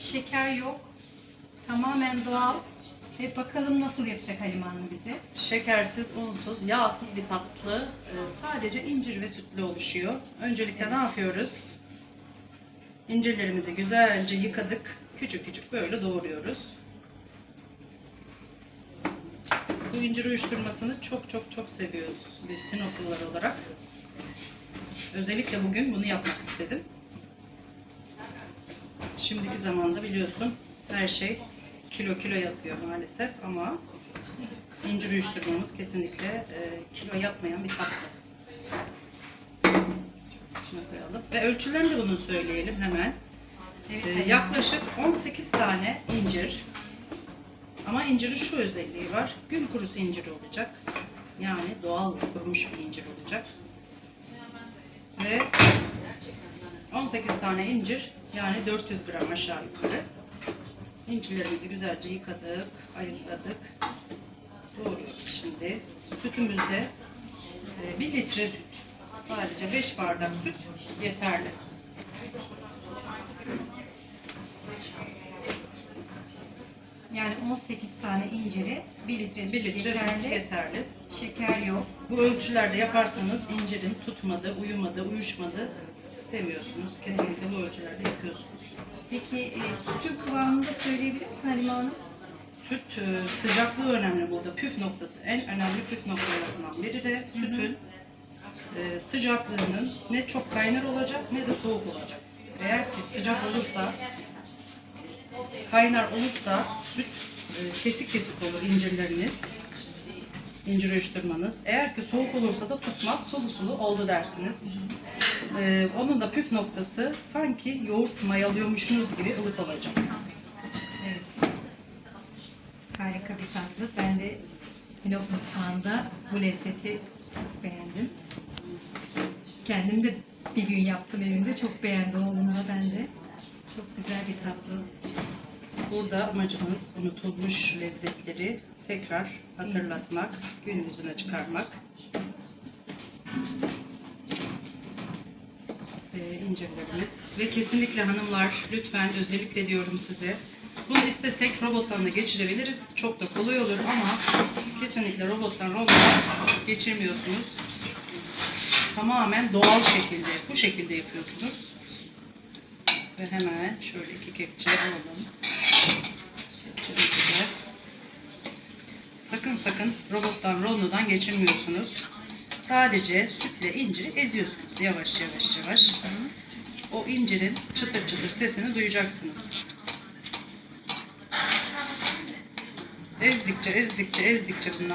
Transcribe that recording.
Şeker yok. Tamamen doğal. Ve bakalım nasıl yapacak Halime Hanım bize. Şekersiz, unsuz, yağsız bir tatlı. Ee, sadece incir ve sütle oluşuyor. Öncelikle ne yapıyoruz? İncirlerimizi güzelce yıkadık. Küçük küçük böyle doğruyoruz. Bu incir uyuşturmasını çok çok çok seviyoruz biz Sinoplular olarak. Özellikle bugün bunu yapmak istedim. Şimdiki zamanda biliyorsun her şey kilo kilo yapıyor maalesef ama incir uyuşturmamız kesinlikle e, kilo yapmayan bir tatlı. İçine koyalım. Ve ölçülerini de bunu söyleyelim hemen. Hanım. yaklaşık 18 tane incir. Ama incirin şu özelliği var. Gün kurusu incir olacak. Yani doğal kurumuş bir incir olacak. Ve 18 tane incir yani 400 gram aşağı yukarı. İncirlerimizi güzelce yıkadık, ayıkladık. Doğruyoruz şimdi. Sütümüzde 1 litre süt. Sadece 5 bardak süt yeterli. Yani 18 tane inciri 1 litre süt 1 litre süt yeterli. yeterli. Şeker yok. Bu ölçülerde yaparsanız incirin tutmadı, uyumadı, uyuşmadı demiyorsunuz. Kesinlikle bu ölçülerde yapıyorsunuz. Peki e, sütün kıvamını da söyleyebilir misin Halime Hanım? Süt e, sıcaklığı önemli burada. Püf noktası. En önemli püf noktalarından biri de sütün e, sıcaklığının ne çok kaynar olacak ne de soğuk olacak. Eğer ki sıcak olursa kaynar olursa süt e, kesik kesik olur incirleriniz. incir uyuşturmanız. Eğer ki soğuk olursa da tutmaz, sulu sulu oldu dersiniz. E, onun da püf noktası sanki yoğurt mayalıyormuşsunuz gibi ılık olacak. Evet. Harika bir tatlı. Ben de Sinop mutfağında bu lezzeti çok beğendim. Kendim de bir gün yaptım evimde. Çok beğendi oğlumla ben de. Çok güzel bir tatlı. Burada amacımız unutulmuş lezzetleri tekrar hatırlatmak, gün yüzüne çıkarmak. İncirlerimiz. Ve kesinlikle hanımlar lütfen özellikle diyorum size. Bunu istesek robottan da geçirebiliriz. Çok da kolay olur ama kesinlikle robottan robota geçirmiyorsunuz. Tamamen doğal şekilde, bu şekilde yapıyorsunuz. Ve hemen şöyle iki kepçe alalım. Sakın sakın robottan rondodan geçirmiyorsunuz. Sadece sütle inciri eziyorsunuz yavaş yavaş yavaş. O incirin çıtır çıtır sesini duyacaksınız. Ezdikçe ezdikçe ezdikçe bunlar